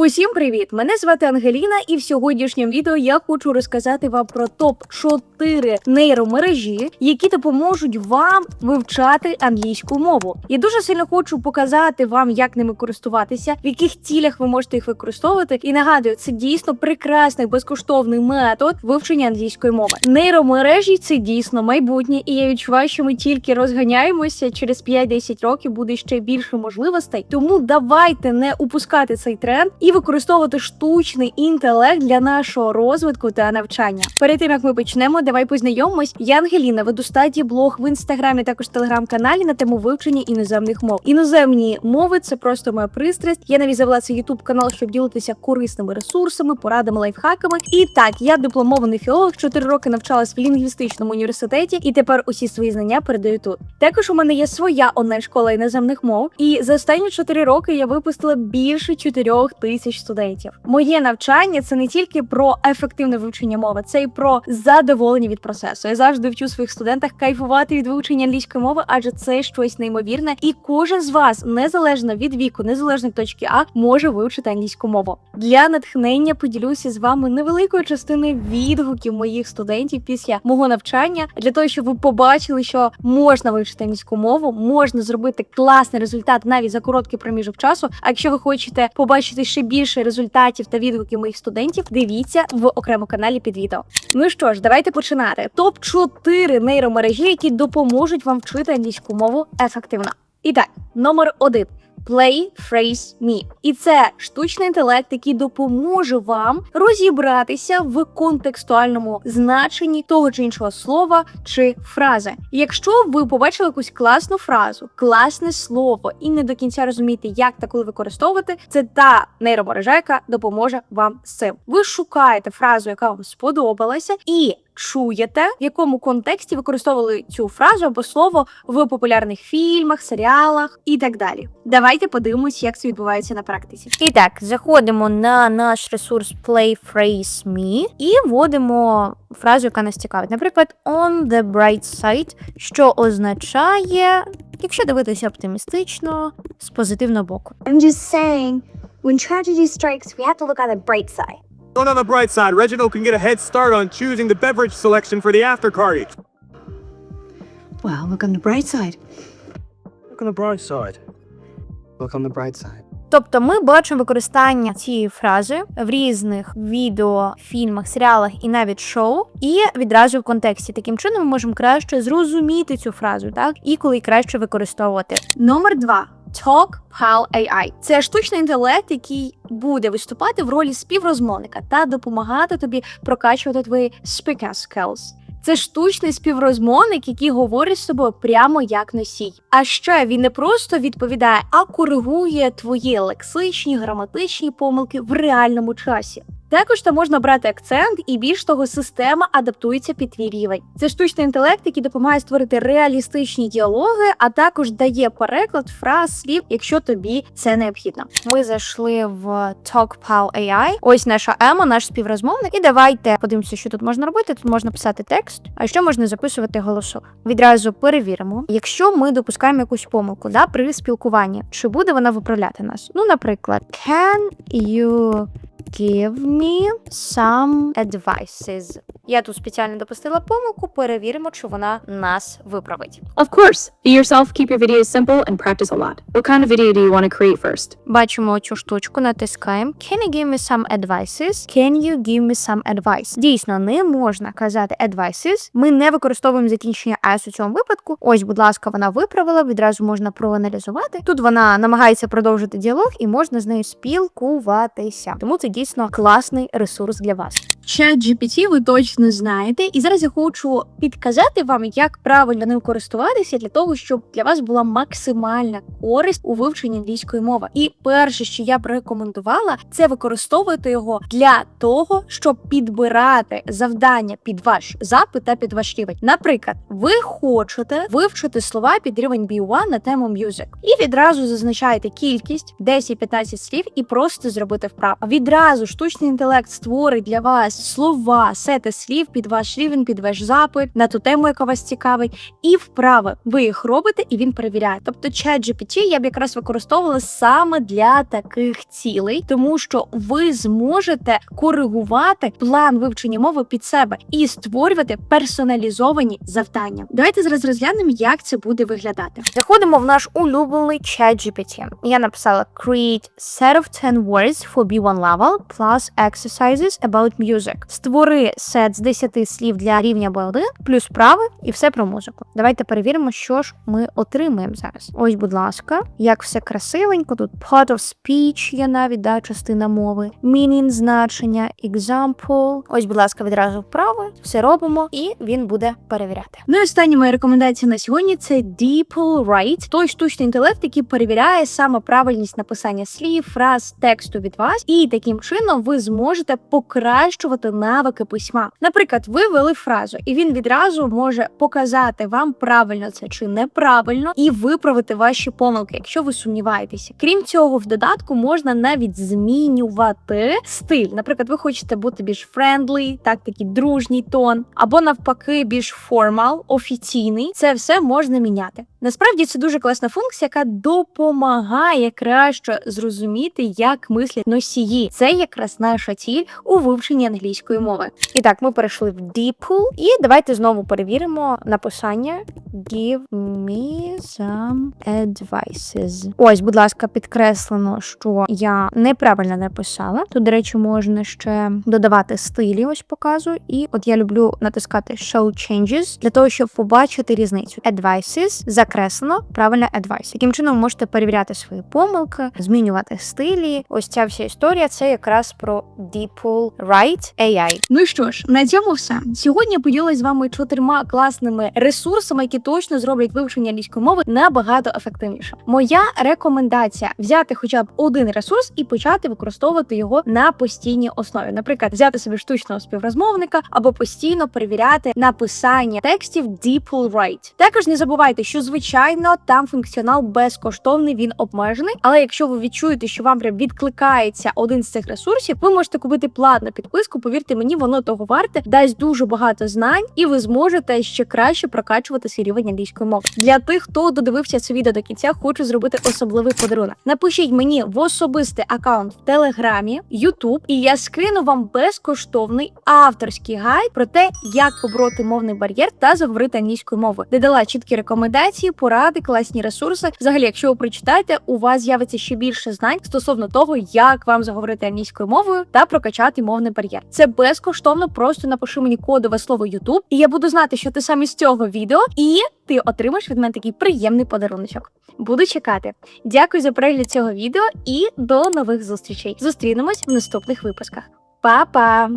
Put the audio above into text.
Усім привіт! Мене звати Ангеліна, і в сьогоднішньому відео я хочу розказати вам про топ 4 нейромережі, які допоможуть вам вивчати англійську мову. Я дуже сильно хочу показати вам, як ними користуватися, в яких цілях ви можете їх використовувати. І нагадую, це дійсно прекрасний безкоштовний метод вивчення англійської мови. Нейромережі це дійсно майбутнє, і я відчуваю, що ми тільки розганяємося. Через 5-10 років буде ще більше можливостей. Тому давайте не упускати цей тренд використовувати штучний інтелект для нашого розвитку та навчання. Перед тим як ми почнемо, давай познайомимось. Я Ангеліна, веду стадії блог в інстаграмі, також телеграм-каналі на тему вивчення іноземних мов. Іноземні мови це просто моя пристрасть. Я навіть завела цей ютуб канал, щоб ділитися корисними ресурсами, порадами, лайфхаками. І так, я дипломований філолог, 4 роки навчалась в лінгвістичному університеті, і тепер усі свої знання передаю тут. Також у мене є своя онлайн-школа іноземних мов, і за останні 4 роки я випустила більше 4 тисяч студентів. Моє навчання це не тільки про ефективне вивчення мови, це і про задоволення від процесу. Я завжди вчу своїх студентах кайфувати від вивчення англійської мови, адже це щось неймовірне, і кожен з вас, незалежно від віку, незалежно від точки А, може вивчити англійську мову. Для натхнення поділюся з вами невеликою частиною відгуків моїх студентів після мого навчання, для того, щоб ви побачили, що можна вивчити англійську мову, можна зробити класний результат навіть за короткий проміжок часу. А якщо ви хочете побачити ще більше результатів та відгуків моїх студентів, дивіться в окремому каналі під відео. Ну що ж, давайте починати. Топ 4 нейромережі, які допоможуть вам вчити англійську мову ефективно. І так, номер один. Play Phrase Me. І це штучний інтелект, який допоможе вам розібратися в контекстуальному значенні того чи іншого слова чи фрази. Якщо ви побачили якусь класну фразу, класне слово і не до кінця розумієте, як та коли використовувати, це та нейромережа, яка допоможе вам з цим. Ви шукаєте фразу, яка вам сподобалася, і чуєте, в якому контексті використовували цю фразу або слово в популярних фільмах, серіалах і так далі. Давайте подивимось, як це відбувається на практиці. І так, заходимо на наш ресурс Play Phrase Me і вводимо фразу, яка нас цікавить. Наприклад, on the bright side, що означає, якщо дивитися оптимістично, з позитивного боку. I'm just saying, when tragedy strikes, we have to look on the bright side. Going on the bright side, Reginald can get a head start on choosing the beverage selection for the after party. Well, look on the bright side. Look on the bright side. Look on the bright side. Тобто ми бачимо використання цієї фрази в різних відео, фільмах, серіалах і навіть шоу, і відразу в контексті. Таким чином ми можемо краще зрозуміти цю фразу, так і коли краще використовувати. Номер два. Talk Pal AI. Це штучний інтелект, який буде виступати в ролі співрозмовника та допомагати тобі прокачувати твої speaking skills. Це штучний співрозмовник, який говорить з тобою прямо як носій. А ще він не просто відповідає, а коригує твої лексичні, граматичні помилки в реальному часі. Також там можна брати акцент, і більш того, система адаптується під твій рівень. Це штучний інтелект, який допомагає створити реалістичні діалоги, а також дає переклад фраз слів, якщо тобі це необхідно. Ми зайшли в TalkPal AI. Ось наша Ема, наш співрозмовник. І давайте подивимося, що тут можна робити. Тут можна писати текст, а ще можна записувати голосок. Відразу перевіримо. Якщо ми допускаємо якусь помилку да, при спілкуванні, чи буде вона виправляти нас? Ну, наприклад, can you give me some advices? Я тут спеціально допустила помилку, перевіримо, чи вона нас виправить. Of course. Be yourself, keep your videos simple, and practice a lot. What kind of video do you want to create first? Бачимо цю штучку, натискаємо. Can you give me some advices? Can you give me some advice? Дійсно, не можна казати advices. Ми не використовуємо закінчення s у цьому випадку. Ось, будь ласка, вона виправила. Відразу можна проаналізувати. Тут вона намагається продовжити діалог і можна з нею спілкуватися. Тому це дійсно класний ресурс для вас. Чат GPT ви точно знаєте, і зараз я хочу підказати вам, як правильно ним користуватися для того, щоб для вас була максимальна користь у вивченні англійської мови. І перше, що я б рекомендувала, це використовувати його для того, щоб підбирати завдання під ваш запит та під ваш рівень. Наприклад, ви хочете вивчити слова під рівень B1 на тему music. і відразу зазначаєте кількість 10-15 слів і просто зробити вправо. Відразу штучний інтелект створить для вас слова, сети слів під ваш рівень, під ваш запит, на ту тему, яка вас цікавить, і вправи. Ви їх робите, і він перевіряє. Тобто, ChatGPT я б якраз використовувала саме для таких цілей, тому що ви зможете коригувати план вивчення мови під себе і створювати персоналізовані завдання. Давайте зараз розглянемо, як це буде виглядати. Заходимо в наш улюблений ChatGPT. Я написала create set of 10 words for B1 level plus exercises about music. Створи сет з 10 слів для рівня B1 плюс вправи і все про музику. Давайте перевіримо, що ж ми отримаємо зараз. Ось, будь ласка, як все красивенько. Тут part of speech є навіть да, частина мови, meaning значення, example. Ось, будь ласка, відразу вправи, все робимо, і він буде перевіряти. Ну і остання моя рекомендація на сьогодні це DeepL той штучний інтелект, який перевіряє саме правильність написання слів, фраз, тексту від вас, і таким чином ви зможете покращувати навики письма. Наприклад, ви ввели фразу, і він відразу може показати вам правильно це чи неправильно, і виправити ваші помилки, якщо ви сумніваєтеся. Крім цього, в додатку можна навіть змінювати стиль. Наприклад, ви хочете бути більш friendly, так такий дружній тон, або навпаки, більш формал, офіційний. Це все можна міняти. Насправді це дуже класна функція, яка допомагає краще зрозуміти, як мислять носії. Це якраз наша ціль у вивченні англійської мови. І так, ми перейшли в DeepL. І давайте знову перевіримо написання. Give me some advices. Ось, будь ласка, підкреслено, що я неправильно написала. Тут, до речі, можна ще додавати стилі, ось показую. І от я люблю натискати Show Changes для того, щоб побачити різницю. Advices закреслено, правильно advice. Таким чином можете перевіряти свої помилки, змінювати стилі. Ось ця вся історія це якраз про DeepL Write AI. Ну що ж, на цьому все. Сьогодні я поділилась з вами чотирма класними ресурсами, які точно зроблять вивчення англійської мови набагато ефективніше. Моя рекомендація взяти хоча б один ресурс і почати використовувати його на постійній основі. Наприклад, взяти собі штучного співрозмовника або постійно перевіряти написання текстів DeepL. Також не забувайте, що звичайно там функціонал безкоштовний, він обмежений. Але якщо ви відчуєте, що вам прям відкликається один з цих ресурсів, ви можете купити платну підписку. Повірте мені, воно того варте, дасть дуже багато знань, і ви зможете ще краще прокачувати свій рівень англійської мови. Для тих, хто додивився це відео до кінця, хочу зробити особливий подарунок. Напишіть мені в особистий аккаунт в Телеграмі, Ютуб, і я скину вам безкоштовний авторський гайд про те, як побороти мовний бар'єр та заговорити англійською мовою, де дала чіткі рекомендації, поради, класні ресурси. Взагалі, якщо ви прочитаєте, у вас з'явиться ще більше знань стосовно того, як вам заговорити англійською мовою та прокачати мовний бар'єр. Це безкоштовно. Просто напиши мені кодове слово YouTube, і я буду знати, що ти саме з цього відео, і ти отримаєш від мене такий приємний подаруночок. Буду чекати. Дякую за перегляд цього відео і до нових зустрічей. Зустрінемось в наступних випусках. Па-па!